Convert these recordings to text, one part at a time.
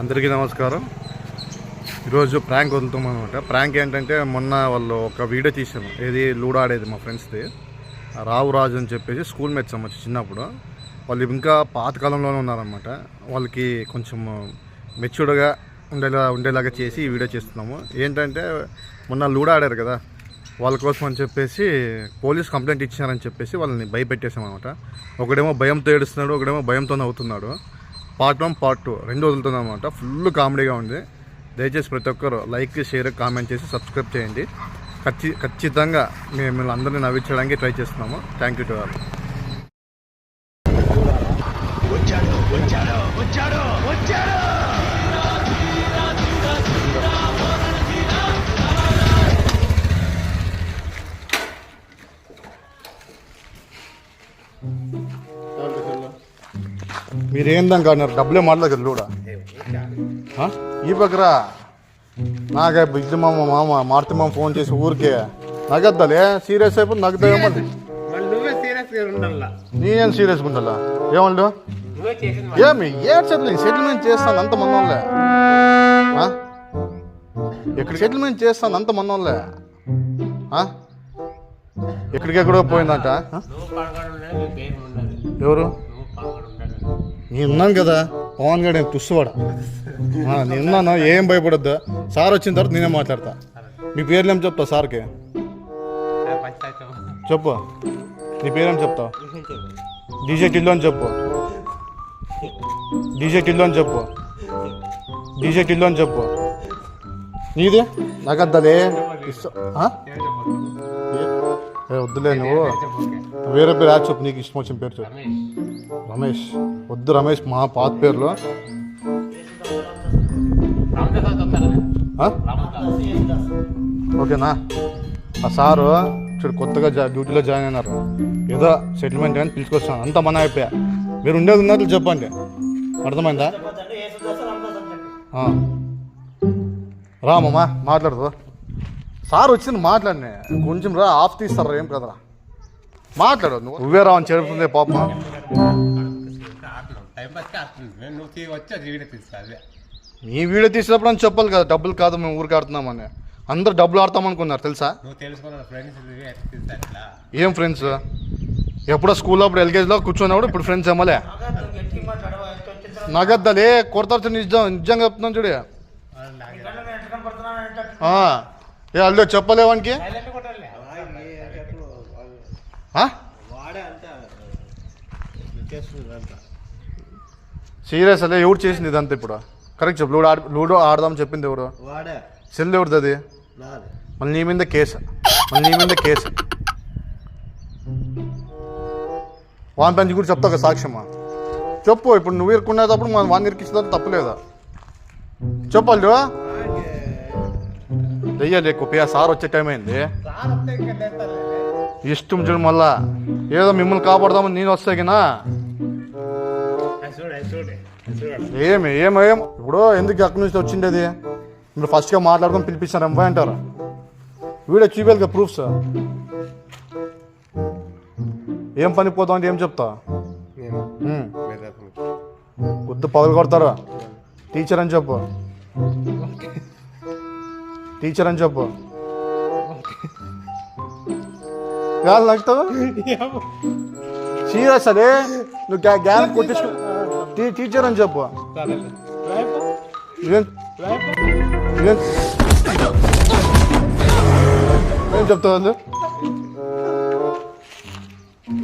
అందరికీ నమస్కారం. ఈరోజు ప్రాంక్ వదులుతాం అనమాట ప్రాంక్ ఏంటంటే మొన్న వాళ్ళు ఒక వీడియో తీసాను ఏది లూడో ఆడేది మా ఫ్రెండ్స్ది. రావు రాజు అని చెప్పేసి స్కూల్ మేట్స్ అమ్మచ్చు చిన్నప్పుడు. వాళ్ళు ఇంకా పాతకాలంలోనే ఉన్నారనమాట వాళ్ళకి కొంచెం మెచ్యూర్డ్గా ఉండేలా ఉండేలాగా చేసి ఈ వీడియో చేస్తున్నాము. ఏంటంటే మొన్న లూడో ఆడారు కదా. వాళ్ళ కోసం అని చెప్పేసి పోలీస్ కంప్లైంట్ ఇచ్చినారని చెప్పేసి వాళ్ళని భయపెట్టేసామన్నమాట ఒకడేమో భయంతో ఏడుస్తున్నాడు ఒకడేమో భయంతో నవ్వుతున్నాడు. పార్ట్ వన్ పార్ట్ టూ రెండు వదులుతుంది అనమాట ఫుల్ కామెడీగా ఉంది. దయచేసి ప్రతి ఒక్కరు లైక్ షేర్ కామెంట్ చేసి సబ్స్క్రైబ్ చేయండి. ఖచ్చి ఖచ్చితంగా మేము మిమ్మల్ని అందరినీ నవ్వించడానికి ట్రై చేస్తున్నాము. థ్యాంక్ యూ టు ఆల్ మీరు ఏందాం కాడినారు డబ్బులే మాట్లాడదు లూడా? ఆ? ఈ పక్కరా? నాకే బిజ్జు మామ మామ మారుతి మామ ఫోన్ చేసి ఊరికే నగద్దలే? సీరియస్ అయిపోయి మళ్ళీ నువ్వే సీరియస్ ఉండాలా? నేనేం సీరియస్గా ఉండాలా? ఏమండు? ఏమి? ఏ సెటిల్మెంట్ సెటిల్మెంట్ చేస్తాను అంత మన వాళ్ళే ఆ? ఎక్కడ సెటిల్మెంట్ చేస్తాను అంత మన వాళ్ళే ఆ? ఎక్కడికెక్కడో పోయిందంట ఎవరు? నేను ఉన్నాను కదా పవన్ గారు ఏం తుస్సువాడ. నేను ఉన్నాను ఏం భయపడొద్దు. సార్ వచ్చిన తర్వాత నేనే మాట్లాడతా. మీ పేర్లు ఏం చెప్తావు సార్కి? చెప్పు. నీ పేరేం చెప్తావు? డీజే టిల్లు అని చెప్పు. డీజే టిల్లు అని చెప్పు. డీజే టిల్లు అని చెప్పు. నీది? నాకద్దలే ఇస్తా ఏ వద్దులే నువ్వు. వేరే పేరు యాడ్ చెప్పు నీకు ఇష్టం వచ్చిన పేరు చెప్పు. రమేష్. వద్దు రమేష్ మా పాత పేర్లు. ఓకేనా? ఆ సారు చూడు కొత్తగా డ్యూటీలో జాయిన్ అయినారు. ఏదో సెటిల్మెంట్ కానీ పిలుచుకొస్తాను అంత మన అయిపోయా మీరు ఉండేది ఉన్నట్లు చెప్పండి. అర్థమైందా? రామమ్మా మాట్లాడదు. సార్ వచ్చింది మాట్లాడినే. కొంచెం రా ఆఫ్ తీస్తారా ఏం కదరా? మాట్లాడు నువ్వు. నువ్వే రావని చెడుతుంది పాపం. టైం పాస్ ఆడుతుంది. నువ్వు తీ వచ్చి అది వీడియో తీస్తా అదే. నీ వీడియో తీసినప్పుడు అని చెప్పాలి కదా డబ్బులు కాదు మేము ఊరికి ఆడుతున్నామని. అందరు డబ్బులు ఆడతాం అనుకున్నారు తెలుసా? నువ్వు తెలుసుకున్న ఫ్రెండ్స్ ఎట్లా తీస్తా అట్లా ఏం ఫ్రెండ్స్ ఎప్పుడో స్కూల్లో అప్పుడు ఎల్కేజీలో కూర్చున్నప్పుడు ఇప్పుడు ఫ్రెండ్స్ ఏమలే నగద్దలే కొడతారు నిజం నిజంగా చెప్తున్నాను చూడు. ఆ, ఏ అల్లు చెప్పలేవానికి సైలెంట్ సీరియస్ అదే ఎవరు చేసింది ఇదంతా ఇప్పుడు? కరెక్ట్ చెప్పు లూడో ఆడ లూడో ఆడదాం చెప్పింది ఎవరు? వాడే? సెల్ ఎవరిది అది నాది. మళ్ళీ నీ మీద కేసు మళ్ళీ నీ మీద కేసు. వాన్ పెంచి కూడా చెప్తావు కదా సాక్ష్యమా చెప్పు ఇప్పుడు నువ్వు ఇరుక్కునేటప్పుడు మనం వాన్ ఇరికించిన తప్పలేదా? చెప్పాలి దెయ్యాలి కుప్పయ్య సార్ వచ్చే టైం అయింది. ఇష్టం చూడు మళ్ళా. ఏదో మిమ్మల్ని కాపాడదామని నేను వస్తే గినా. ఏమి ఏమేం ఇప్పుడు ఎందుకు అక్కడి నుంచి వచ్చిండేది? మీరు ఫస్ట్గా మాట్లాడుకొని పిలిపించారు ఎంపై అంటారు. వీడియో చూపేది ప్రూఫ్స్ ఏం పని పోతాం అంటే ఏం చెప్తా. గుద్దు పగలు కొడతారు? టీచర్ అని చెప్పు. టీచర్ అని చెప్పు. కాదు నగ్గుతావు సీరియస్ అదే? నువ్వు గ్యా గ్యాన్ కొట్టించుకో టీచర్ అని చెప్పు. ఏం? చెప్తావు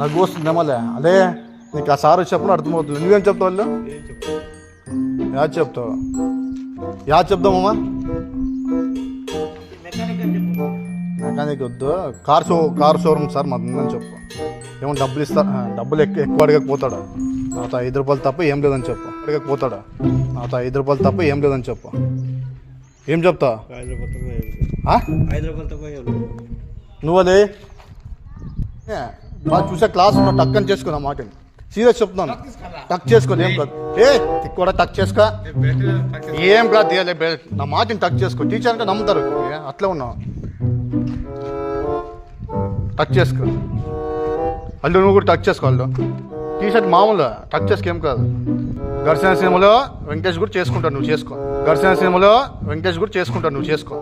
నాకు వస్తుందేమోలే అదే నీకు ఆ సార్ వచ్చినప్పుడు అర్థమవుతుంది. నువ్వేం చెప్తావు వాళ్ళు యా చెప్తావు. యా చెప్దామమ్మా మెకానిక్ వద్దు. Car show car showroom sir మాదని చెప్పు. ఏమో డబ్బులు ఇస్తా డబ్బులు ఎక్కువ ఎక్కువ అడగకపోతాడు. నాతో ఐదు రూపాయలు తప్ప ఏం లేదని చెప్పు. అడగకపోతాడు నాతో ఐదు రూపాయలు తప్ప ఏం లేదని చెప్పు. ఏం చెప్తా? ఐదు రూపాయలతో పోయాడు ఆ? ఐదు రూపాయలతో పోయాడు నువ్వు అదే ఏ, బాగా చూసే క్లాస్ ఉన్నా టక్ అని చేసుకున్నా మాటని. సీరియస్ చెప్తున్నాను. టక్ చేసుకో ఏం కాదు. ఏ కూడా టక్ చేసుకో. ఏం కాదు తీయాలి నా మాటని టచ్ చేసుకో. టీచర్ అంటే నమ్ముతారు. అట్లే ఉన్నావు? టచ్ చేసుకో. అల్లు నువ్వు కూడా టచ్ చేసుకో అల్లు. టీషర్ట్ మామూలు టచ్ చేసుకో ఏం కాదు. ఘర్షణ సినిమాలో వెంకటేష్ కూడా చేసుకుంటాను నువ్వు చేసుకో. ఘర్షణ సినిమాలో వెంకటేష్ కూడా చేసుకుంటాను నువ్వు చేసుకో.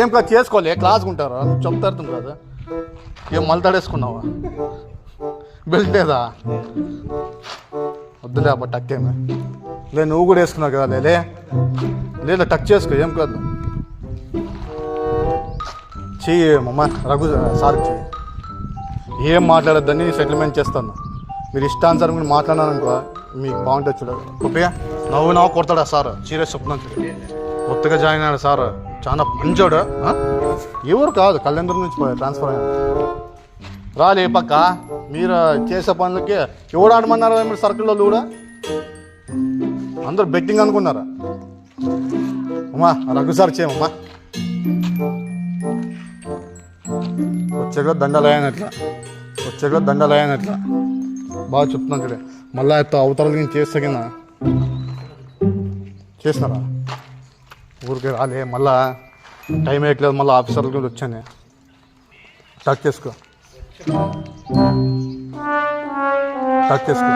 ఏం కాదు చేసుకోలే క్లాస్కి ఉంటారా? నువ్వు చెప్తారు కదా. ఏం మలతాడేసుకున్నావా? బెల్ట్ లేదా? వద్దులే అబ్బా టక్ ఏమి? లే నువ్వు కూడా వేసుకున్నావు కదా లేలే లేదా టక్ చేసుకో ఏం కాదు. చెయ్యి మమ్మ రఘు సార్ చెయ్యి. ఏం మాట్లాడొద్దని సెటిల్మెంట్ చేస్తాను. మీరు ఇష్టానుసారం కూడా మాట్లాడినారు అనుకో మీకు బాగుంటుంది చూడదు గొప్పగా నవ్వు నవ్వు కొడతాడా సార్? సీరియస్ చెప్తున్నాను చూడు. కొత్తగా జాయిన్ అయ్యాడు సార్ చాలా పంచాడు ఎవరు కాదు కళ్యాణ్ నుంచి ట్రాన్స్ఫర్ అయ్యాడు రాలే పక్క మీరు చేసే పనులకి ఎవడు ఆడమన్నారు మీరు సర్కిల్లో కూడా? అందరూ బెట్టింగ్ అనుకున్నారా? అమ్మా రఘు సార్ చేయమ్మా వచ్చేగా దండలు అయ్యానట్లా వచ్చేగా దండలు అట్లా బాగా చెప్తున్నాను చూడే మళ్ళీ అయితే అవతల నేను చేస్తా కింద చేసినారా ఊరికి రాలే మళ్ళా టైం వేయట్లేదు మళ్ళీ ఆఫీసర్ల గురించి వచ్చాను. టచ్ చేసుకో. టచ్ చేసుకో.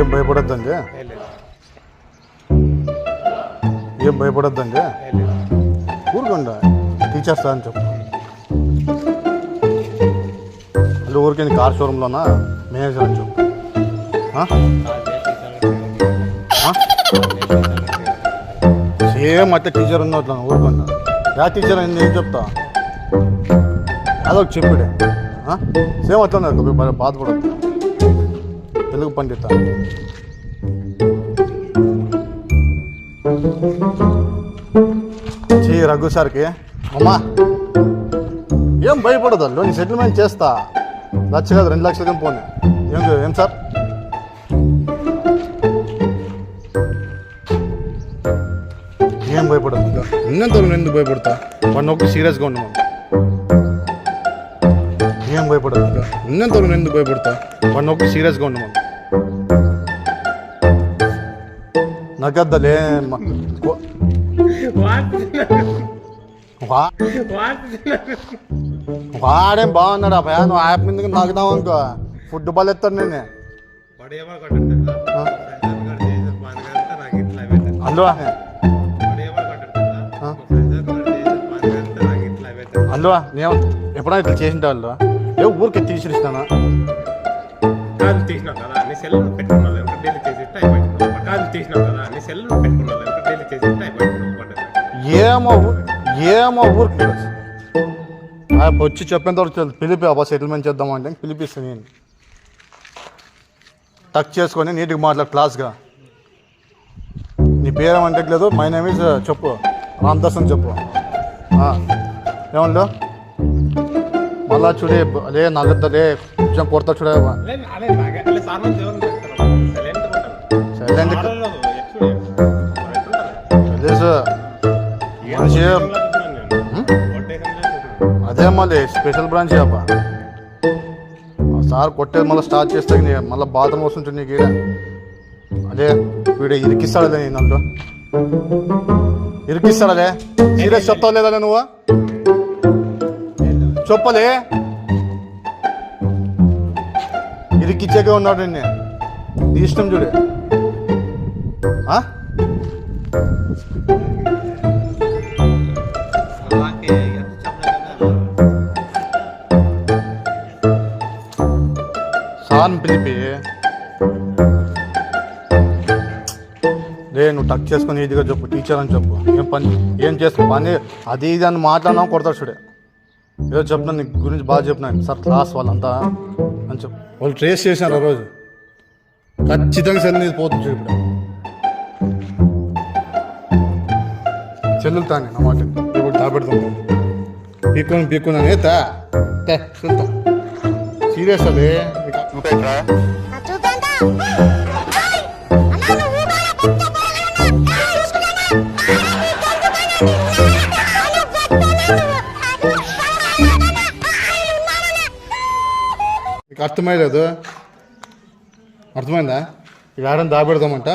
ఏం భయపడద్దండి? ఏం భయపడద్దండి? ఊరుకోండి టీచర్స్ అని చెప్పు. అంటే ఊరికే కార్ షోరూంలోనా? మేనేజర్ అని చెప్పు. సేమ్ అట్లా టీచర్ ఉన్నట్లు ఊరుకున్నా యా టీచర్ అయింది ఏం చెప్తా. అదొక చెప్పుడే. సేమ్ అట్లా బాధపడద్దు. తెలుగు పండిత. చీ రఘు సార్కి. అమ్మా. ఏం భయపడదు లోన్ సెటిల్మెంట్ చేస్తా. లక్ష కాదు రెండు లక్షల కింద పోనీ. ఏం ఏం సార్? ఏం భయపడదు? ఉన్నంత నేను ఎందుకు భయపడతా? వాడిని ఒక్క సీరియస్గా ఉండమను ఏం భయపడదు? ఉన్నంత నేను ఎందుకు భయపడతా? వాడిని ఒక్క సీరియస్గా ఉండమను వా- వాడేం బాగున్నాడు అబ్బాయి నువ్వు యాప్ మీద నగ్గుదాం అనుకో ఫుడ్ బాల్ ఎత్తాడు నేను పెట్టాడు. అందులో నేను ఎప్పుడైనా ఇట్లా చేసింటే వాళ్ళు ఏ ఊరికి తీసిరిస్తానా కాదు తీసినావు కదా నీ సెల్ పెట్టుకున్నావు ఒక డైలీ చేసి కాదు సెల్ చేసి అయిపోయింది ఏమో ఏమో ఊరికి తెలుసు. వచ్చి చెప్పేంత వరకు. పిలిపి అబ్బా సెటిల్మెంట్ చేద్దామంటే పిలిపిస్తాను నేను. టచ్ చేసుకొని నీట్గా మాట్లాడు క్లాస్గా. నీ పేరేమంటే లేదు మై నేమ్ ఇస్ చెప్పు. రామదాస్ అని చెప్పు. ఆ, ఏమండు మళ్ళా చూడే అదే నగద్దలే కొంచెం కొడతా చూడే సైలెంట్ అదే మళ్ళీ స్పెషల్ బ్రాంచ్ అబ్బా సార్ కొట్టేది మళ్ళీ స్టార్ట్ చేస్తే మళ్ళీ బాధ వస్తుంటుంది నీకు అదే వీడు ఇరికిస్తాడులే నేను అంటూ ఇరికిస్తాడలే సీరియస్ చెప్తావు లేదా నువ్వు? చెప్పలే. ఇరికిచ్చాకే ఉన్నాడు నేను నీ ఇష్టం చూడు. ఆ? టక్ చేసుకొని ఇదిగా చెప్పు టీచర్ అని చెప్పు. ఏం పని ఏం చేస్తా? పని అది ఇది అని మాట్లాడినా కొడతాడు చూడే. ఏదో చెప్తున్నా నీ గురించి బాగా చెప్పినాను సార్ క్లాస్ వాళ్ళంతా అని చెప్పు. వాళ్ళు ట్రేస్ చేసినారు ఆ రోజు. ఖచ్చితంగా సెల్ పోతుంది చూడు ఇప్పుడు. చెల్లుతాను నా మాట. ఇప్పుడు దాపెడుతుంది పీక్కుని పీక్కున్నాను తా తే సీరియస్ అదే. అర్థమయ్యలేదు అర్థమైందా? ఆడని దాబెడదామంట?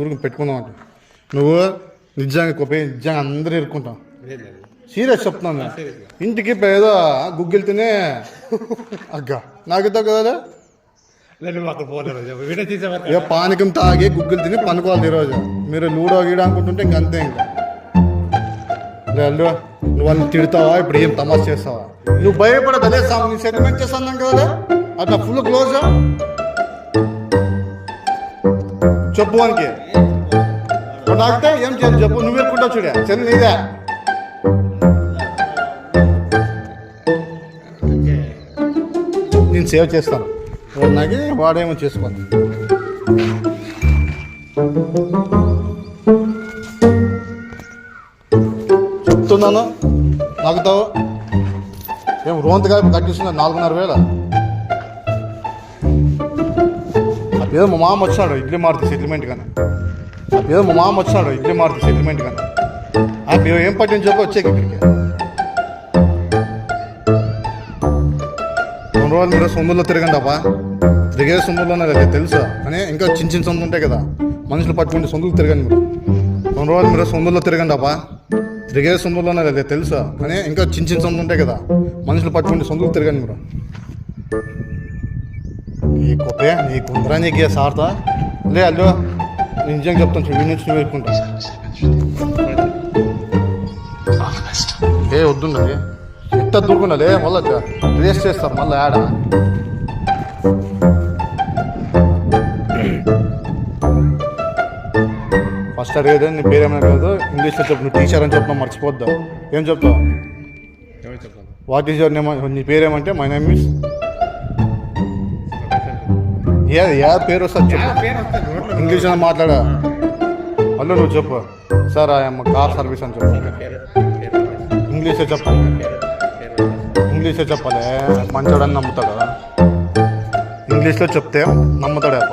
ఊరికి పెట్టుకుందామంట. నువ్వు నిజంగా కొప్పి నిజంగా అందరూ ఇరుక్కుంటాం. సీరియస్ చెప్తున్నాను. ఇంటికి ఏదో గుగ్గిల్ తినే అగ్గ. నాకు ఇద్దావు కదా ఇక పానకం తాగి గుగ్గిల్ తిని పనుకోవాలి ఈరోజు. మీరు లూడో గీడ అనుకుంటుంటే ఇంక అంతే ఇంకా. లేదు నువ్వు వాళ్ళని తిడతావా? ఇప్పుడు ఏం తమాష చేస్తావా? నువ్వు భయపడదు అదే సార్ నీ సెటిల్మెంట్ చేస్తాను కదా? అది నా ఫుల్ క్లోజ్ చెప్పు వానికి. ఇప్పుడు నాకితే ఏం చేయను చెప్పు? నువ్వు ఎక్కుంటా చూడే సరే నీదే. నేను సేవ్ చేస్తాను. వాడు నాకి వాడేమో చేసుకోండి చెప్తున్నాను మేము ఏం రోంతగా తగ్గిస్తున్నా నాలుగున్నర వేల. ఏదో మా మామ వచ్చాడు ఇడ్లీ మారుతి సెటిల్మెంట్ కానీ అదేదో మా మామ వచ్చాడు ఇడ్లీ మారుతి సెటిల్మెంట్ కానీ ఆ ఏం పట్టిన చెప్పి వచ్చే ఇక్కడికి. రెండు రోజులు మీరు సొమ్ముల్లో తిరగండి అబ్బా. తిరిగే సొమ్ముల్లోనే కదా తెలుసా? అని ఇంకా చిన్న చిన్న సొమ్ములు ఉంటాయి కదా. మనుషులు పట్టుకుంటే సొమ్ములు తిరగండి మీరు. రెండు రోజులు మీరు సొమ్ముల్లో తిరగండి తిరిగే తిరిగే ఉన్నారు అదే తెలుసా? అని ఇంకా చిన్న చిన్న సొమ్ములు ఉంటాయి కదా మనుషులు పట్టుకుంటే సొమ్ములు తిరగండి కూడా. ఈ కొప్పే నీ కుందరా నీకే సార్తా? లే అల్లు నేను నిజంగా చెప్తాను చూడు నుంచి నువ్వు ఎక్కుంటా ఏ వద్దున్నది ఎంత దూరుకున్నలే మళ్ళీ వేస్ట్ చేస్తారు మళ్ళీ ఆడ ఫస్ట్ అడిగేది నీ పేరేమైనా కాదు ఇంగ్లీష్లో చెప్పు నువ్వు టీచర్ అని చెప్పిన మర్చిపోద్దా ఏం చెప్తావు? చెప్పాలి వాట్ ఈస్ యువర్ నేమ్ నీ పేరేమంటే మై నేమ్ ఇస్ ఏ ఏ పేరు వస్తుంది చెప్పు. ఇంగ్లీష్ అని మాట్లాడా? అల్లు నువ్వు చెప్పు. సార్ ఐఎమ్ కార్ సర్వీస్ అని చెప్పు. ఇంగ్లీషే చెప్పు. పేరు ఇంగ్లీషే చెప్పలే మంచోడని నమ్ముతాడు? ఇంగ్లీష్లో చెప్తే నమ్ముతాడు అప్ప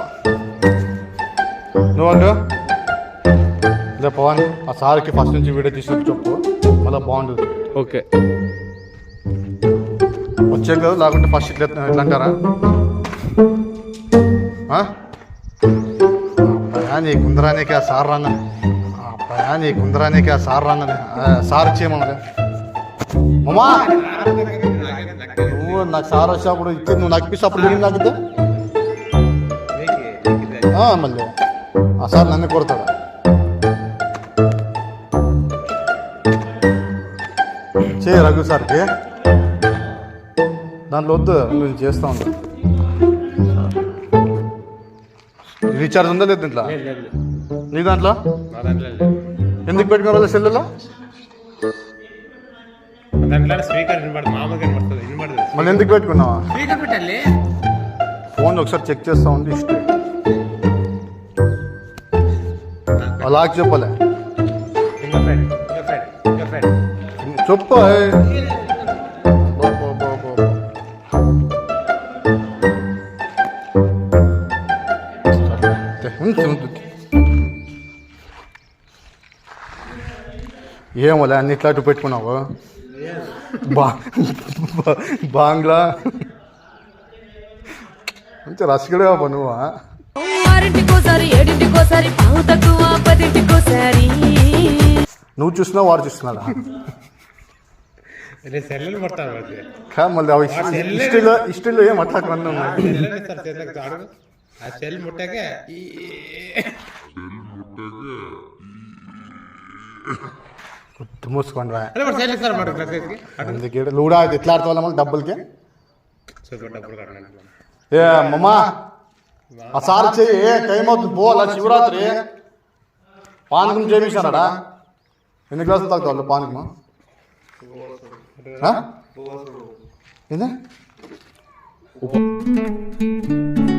నువ్వు అంటూ లే పవన్ ఆ సార్కి ఫస్ట్ నుంచి వీడియో తీసినట్టు చెప్పు. మళ్ళీ బాగుంటుంది. ఓకే. వచ్చే కదా లేకుంటే ఫస్ట్ ఇట్లా ఇట్లా అంటారా? నీ కుందరానికి ఆ సార్ రాన్న నీ కుందరానికి ఆ సార్ రాన్న సార్ ఇచ్చేయమన్నది మమ్మా నువ్వు నాకు సార్ వచ్చినప్పుడు ఇచ్చి నువ్వు నాకు ఇప్పిస్తే అప్పుడు నాకు మళ్ళీ. ఆ సార్ నన్ను కొడతాడు? చేయ రఘు సార్కి. దాంట్లో వద్దు నేను చేస్తా ఉంటా. రీఛార్జ్ ఉందా లేదు దీంట్లో? నీ దాంట్లో? ఎందుకు పెట్టుకోవాలి సెల్లులో? మళ్ళీ ఎందుకు పెట్టుకున్నావా? ఫోన్ ఒకసారి చెక్ చేస్తా ఉంది హిస్టరీ. అలా చెప్పలే. చెప్పు. ఏమోలే అన్ని ఇట్లాంటి పెట్టుకున్నావు బాంగ్లా మంచి రసికడే బాబా నువ్వు నువ్వు చూసినా వాడు చూస్తున్నాడా నేను సెల్లులు పడతాను వాడికి కా మళ్ళీ అవి హిస్టరీలో హిస్టరీలో ఏం అట్లా అన్నీ ఉన్నాయి సెల్లులు ఇస్తారు చేతులకు అడుగు ఆ సెల్ ముట్టాకే ఈ గుర్తు మూసుకోండి రా అరే వాడు సెల్ ఇస్తారు మాట గ్లాస్కి అందుకే లూడా ఎట్లా ఆడతావు మళ్ళీ డబ్బులకి సూపర్ డబ్బులు కట్టండి ఏ మమ్మా ఆ సార్ చెయ్యి టైం అవుతుంది పోవాలా శివరాత్రి పానకం చేయించానడా ఎన్ని గ్లాసులు తాగుతావు వాళ్ళు పానకం ఆ? ఏంది? ఉప్పు